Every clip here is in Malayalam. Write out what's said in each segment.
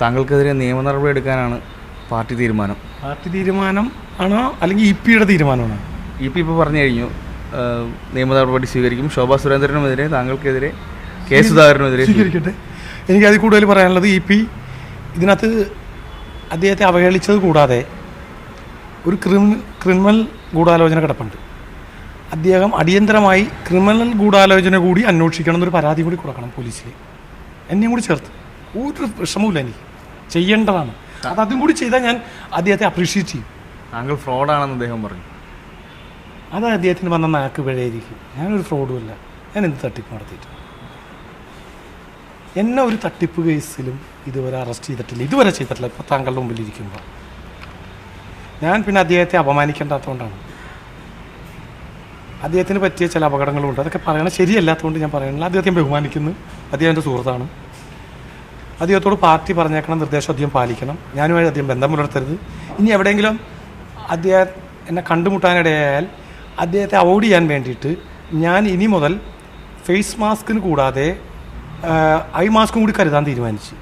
താങ്കൾക്കെതിരെ നിയമ നടപടി എടുക്കാനാണ് പാർട്ടി തീരുമാനം. പാർട്ടി തീരുമാനം ആണോ? അല്ലെങ്കിൽ ഇ പിയുടെ തീരുമാനമാണോ? ഇ പി ഇപ്പോൾ പറഞ്ഞു കഴിഞ്ഞു. നിയമ നടപടി സ്വീകരിക്കും. ശോഭാ സുരേന്ദ്രനുമെതിരെ താങ്കൾക്കെതിരെ കെ സുധാകരനുമെതിരെ സ്വീകരിക്കട്ടെ. എനിക്ക് അതിൽ കൂടുതൽ പറയാനുള്ളത് ഇ പി ഇതിനകത്ത് അദ്ദേഹത്തെ അവഹേളിച്ചത് കൂടാതെ ഒരു ക്രിമി ക്രിമിനൽ ഗൂഢാലോചന കിടപ്പുണ്ട്. അദ്ദേഹം അടിയന്തരമായി ക്രിമിനൽ ഗൂഢാലോചന കൂടി അന്വേഷിക്കണം എന്നൊരു പരാതി കൂടി കൊടുക്കണം പോലീസിൽ എന്നെയും കൂടി ചേർത്ത്. ഒരു വിഷമവുമില്ല എനിക്ക്. ചെയ്യേണ്ടതാണ്. അത് അതും കൂടി ചെയ്താൽ ഞാൻ അദ്ദേഹത്തെ അപ്രീഷിയേറ്റ് ചെയ്യും. താങ്കൾ ഫ്രോഡാണെന്ന് അദ്ദേഹം പറഞ്ഞു. അത് അദ്ദേഹത്തിന് വന്ന നാക്ക് പിഴയായിരിക്കും. ഞാനൊരു ഫ്രോഡുമല്ല ഞാൻ എന്ത് തട്ടിപ്പ് നടത്തിയിട്ട്. എന്നെ ഒരു തട്ടിപ്പ് കേസിലും ഇതുവരെ അറസ്റ്റ് ചെയ്തിട്ടില്ല. ഇതുവരെ ചെയ്തിട്ടില്ല. ഇപ്പോൾ താങ്കളുടെ മുമ്പിൽ ഇരിക്കുമ്പോൾ ഞാൻ പിന്നെ അദ്ദേഹത്തെ അപമാനിക്കേണ്ടാത്തതുകൊണ്ടാണ്. അദ്ദേഹത്തിന് പറ്റിയ ചില അപകടങ്ങളുണ്ട്. അതൊക്കെ പറയണത് ശരിയല്ലാത്തതുകൊണ്ട് ഞാൻ പറയണില്ല അദ്ദേഹത്തെ ബഹുമാനിക്കുന്നു. അദ്ദേഹം എന്റെ സുഹൃത്താണ്. അദ്ദേഹത്തോട് പാർട്ടി പറഞ്ഞേക്കണം നിർദ്ദേശം അദ്ദേഹം പാലിക്കണം. ഞാനുമായി അദ്ദേഹം ബന്ധം പുലർത്തരുത്. ഇനി എവിടെയെങ്കിലും അദ്ദേഹം എന്നെ കണ്ടുമുട്ടാനിടയായാൽ അദ്ദേഹത്തെ അവോയ്ഡ് ചെയ്യാൻ വേണ്ടിയിട്ട് ഞാൻ ഇനി മുതൽ ഫേസ് മാസ്കിന് കൂടാതെ ഐ മാസ്കും കൂടി കരുതാൻ തീരുമാനിച്ചു.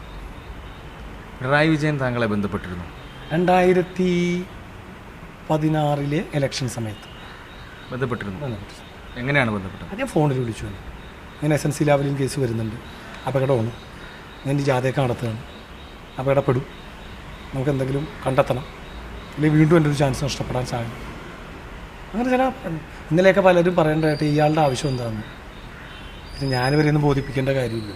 പിണറായി വിജയൻ താങ്കളെ ബന്ധപ്പെട്ടിരുന്നു. രണ്ടായിരത്തി പതിനാറിലെ ഇലക്ഷൻ സമയത്ത്. ബന്ധപ്പെട്ടിരുന്നു. എങ്ങനെയാണ് ബന്ധപ്പെട്ടത്? അദ്ദേഹം ഫോണിൽ വിളിച്ചു. ഇങ്ങനെ S N C Lavalin case വരുന്നുണ്ട്. അപകടമാണ്. ഈ ജാഥയൊക്കെ നടത്തുകയാണ്. ഇടപെടും. നമുക്ക് എന്തെങ്കിലും കണ്ടെത്തണം. അല്ലെങ്കിൽ വീണ്ടും എന്റെ ഒരു ചാൻസ് നഷ്ടപ്പെടാൻ സാധ്യത. അങ്ങനെ ചില ഇന്നലെയൊക്കെ പലരും പറയേണ്ടതായിട്ട് ഇയാളുടെ ആവശ്യം എന്താണെന്ന് പിന്നെ ഞാനിവരെയൊന്നും ബോധിപ്പിക്കേണ്ട കാര്യമില്ല.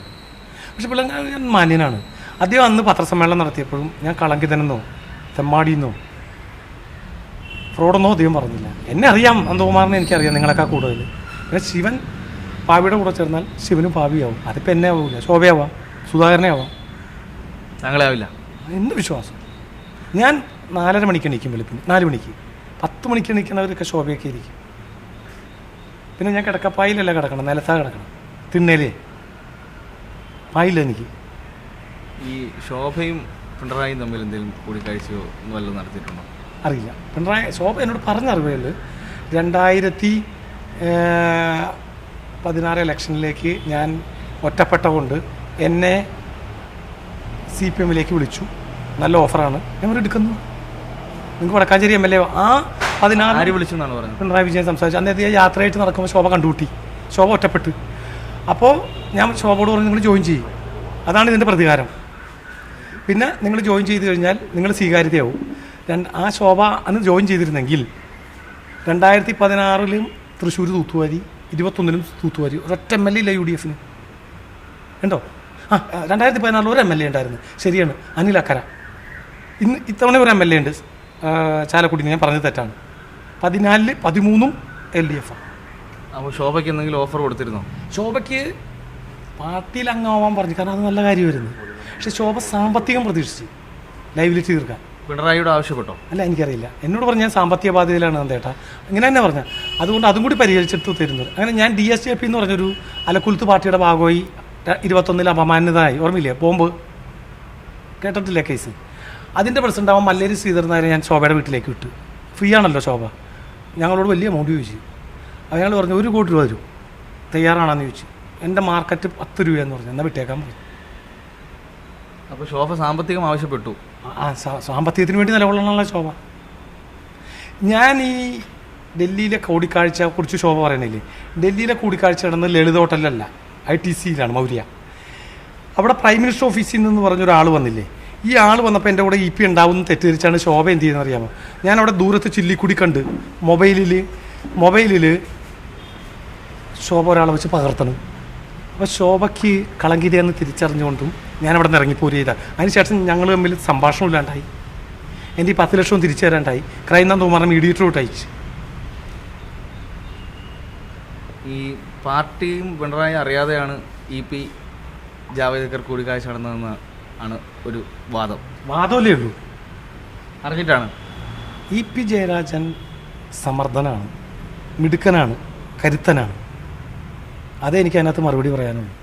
പക്ഷെ പിള്ളേർ ഞാൻ മാന്യനാണ്. അദ്ദേഹം അന്ന് പത്രസമ്മേളനം നടത്തിയപ്പോഴും ഞാൻ കളങ്കിതനെന്നോ തെമ്മാടിയെന്നോ ഫ്രോഡെന്നോ അദ്ദേഹം പറഞ്ഞില്ല. എന്നെ അറിയാം. നന്ദകുമാറിനെ എനിക്കറിയാം നിങ്ങളൊക്കെ കൂടുതൽ. പിന്നെ ശിവൻ പാവിയുടെ കൂടെ ചേർന്നാൽ ശിവനും പാവിയാവും അതിപ്പോൾ എന്നെ ആവില്ല ശോഭയാവാം. സുധാകരനെ ആവാം താങ്കളെ ആവില്ല എന്ത് വിശ്വാസം? ഞാൻ നാലര മണിക്ക് എണീക്കും വെളുപ്പിന്. നാല് മണിക്ക്. പത്ത് മണിക്ക് എണീക്കുന്നവരൊക്കെ ശോഭയൊക്കെ ഇരിക്കും. പിന്നെ ഞാൻ കിടക്ക കിടക്കപ്പായിലല്ല കിടക്കണം നിലത്താ കിടക്കണം. തിണ്ണലേ. പായില്ല എനിക്ക്. ഈ ശോഭയും പിണറായിയും തമ്മിൽ എന്തെങ്കിലും കൂടിക്കാഴ്ചയോ വല്ലതും നടത്തിയിട്ടുണ്ടോ? അറിയില്ല. പിണറായി ശോഭ എന്നോട് പറഞ്ഞറിവുകളിൽ രണ്ടായിരത്തി പതിനാറ് ഇലക്ഷനിലേക്ക് ഞാൻ ഒറ്റപ്പെട്ട എന്നെ സി പി എമ്മിലേക്ക് വിളിച്ചു. നല്ല ഓഫറാണ്. ഞാൻ എടുക്കുന്നു. നിങ്ങൾക്ക് വടക്കാഞ്ചേരി എം എൽ എ ആ പതിനാറ് വിളിച്ചു എന്നാണ് പറഞ്ഞത്? പിണറായി വിജയൻ സംസാരിച്ചു. അന്നേരത്തെ യാത്രയായിട്ട് നടക്കുമ്പോൾ ശോഭ കണ്ടുകൂട്ടി. ശോഭ ഒറ്റപ്പെട്ട്. അപ്പോൾ ഞാൻ ശോഭയോട് പറഞ്ഞു നിങ്ങൾ ജോയിൻ ചെയ്യും. അതാണ് ഇതിന്റെ പ്രതികാരം. പിന്നെ നിങ്ങൾ ജോയിൻ ചെയ്ത് കഴിഞ്ഞാൽ നിങ്ങൾ സ്വീകാര്യതയാവും. രണ്ട് ആ ശോഭ അന്ന് ജോയിൻ ചെയ്തിരുന്നെങ്കിൽ രണ്ടായിരത്തി പതിനാറിലും തൃശ്ശൂർ തൂത്തുവാരി ഇരുപത്തൊന്നിലും തൂത്തുവാരി ഒരൊറ്റ എം എൽ എ ഇല്ല യു ഡി എഫിന്. ഉണ്ടോ ആ രണ്ടായിരത്തി പതിനാറിൽ ഒരു എം എൽ എ ഉണ്ടായിരുന്നു. ശരിയാണ്. അനിൽ അക്കര. ഇന്ന് ഇത്തവണ ഒരു എം എൽ എ ഉണ്ട്. ചാലക്കുടി ഞാൻ പറഞ്ഞത് തെറ്റാണ്. പതിനാലിൽ പതിമൂന്നും എൽ ഡി എഫ്. അപ്പോൾ ശോഭയ്ക്ക് എന്തെങ്കിലും ഓഫർ കൊടുത്തിരുന്നോ? ശോഭയ്ക്ക് പാർട്ടിയിൽ അംഗമാവാൻ പറഞ്ഞു. കാരണം അത് നല്ല കാര്യമായിരുന്നു. പക്ഷെ ശോഭ സാമ്പത്തികം പ്രതീക്ഷിച്ചു. ലൈവിലിറ്റി തീർക്കാൻ പിണറായിയോട് ആവശ്യപ്പെട്ടോ? അല്ല എനിക്കറിയില്ല. എന്നോട് പറഞ്ഞ സാമ്പത്തിക ബാധ്യതയിലാണ് നന്ദേട്ടാ അങ്ങനെ തന്നെ പറഞ്ഞ. അതുകൊണ്ട് അതും കൂടി പരിഹരിച്ചെടുത്ത് തരുന്നത്. അങ്ങനെ ഞാൻ ഡി എസ് ജെ പി എന്ന് പറഞ്ഞൊരു അലക്കുലത്ത് പാർട്ടിയുടെ ഭാഗമായി ഇരുപത്തൊന്നിൽ അപമാനിതനായി. ഓർമ്മയില്ലേ? ബോംബ്. കേട്ടിട്ടില്ലേ കേസ്? അതിന്റെ പ്രസിഡന്റ് ആവാൻ മല്ലേരി ശ്രീധരനാരെ ഞാൻ ശോഭയുടെ വീട്ടിലേക്ക് വിട്ടു. ഫ്രീ ആണല്ലോ ശോഭ. ഞങ്ങളോട് വലിയ എമൗണ്ട് ചോദിച്ചു. അപ്പോൾ ഞങ്ങൾ പറഞ്ഞു ഒരു കോടി രൂപ തരും. തയ്യാറാണെന്ന് ചോദിച്ചു. എന്റെ മാർക്കറ്റ് പത്ത് രൂപയെന്ന് പറഞ്ഞു. എന്നാൽ വിട്ടേക്കാൻ പറഞ്ഞു. അപ്പോൾ ശോഭ സാമ്പത്തികം ആവശ്യപ്പെട്ടു. ആ സാമ്പത്തികത്തിന് വേണ്ടി നിലകൊള്ളണമല്ലോ ശോഭ. ഞാൻ ഈ ഡൽഹിയിലെ കൂടിക്കാഴ്ച കുറിച്ച് ശോഭ പറയണില്ലേ? ഡൽഹിയിലെ കൂടിക്കാഴ്ച നടന്നത് ലളിത ഹോട്ടലിലല്ല ഐ ടി സിയിലാണ് മൗര്യ. അവിടെ പ്രൈം മിനിസ്റ്റർ ഓഫീസിൽ നിന്ന് പറഞ്ഞൊരാൾ വന്നില്ലേ? ഈ ആൾ വന്നപ്പോൾ എന്റെ കൂടെ ഇ പി ഉണ്ടാവുമെന്ന് തെറ്റിദ്ധരിച്ചാണ് ശോഭ എന്ത് ചെയ്യുന്നത് അറിയാമോ ഞാൻ ദൂരത്ത് ചില്ലിക്കുടി കണ്ട് മൊബൈലിൽ മൊബൈലിൽ ശോഭ ഒരാളെ വെച്ച് പകർത്തണം. അപ്പോൾ ശോഭയ്ക്ക് കളങ്കിതയെന്ന് തിരിച്ചറിഞ്ഞുകൊണ്ടും ഞാൻ അവിടെ നിന്ന് ഇറങ്ങിപ്പോരി ചെയ്ത അതിനുശേഷം ഞങ്ങൾ തമ്മിൽ സംഭാഷണം ഇല്ലാണ്ടായി. എന്റെ ഈ പത്ത് ലക്ഷവും തിരിച്ചു തരാണ്ടായി. ക്രൈം തോമാറിനെ മീഡിയേറ്ററോട്ട് അയച്ചു. ഈ പാർട്ടിയും പിണറായി അറിയാതെയാണ് ഇ പി ജാവേദ്കർ കൂടിക്കാഴ്ച നടന്നതെന്ന് ആണ് ഒരു വാദം. വാദമല്ലേ ഉള്ളൂ? അറിഞ്ഞിട്ടാണ്. ഇ പി ജയരാജൻ സമർത്ഥനാണ് മിടുക്കനാണ് കരുത്തനാണ്. അതേ എനിക്ക് അതിനകത്ത് മറുപടി പറയാനുള്ളൂ.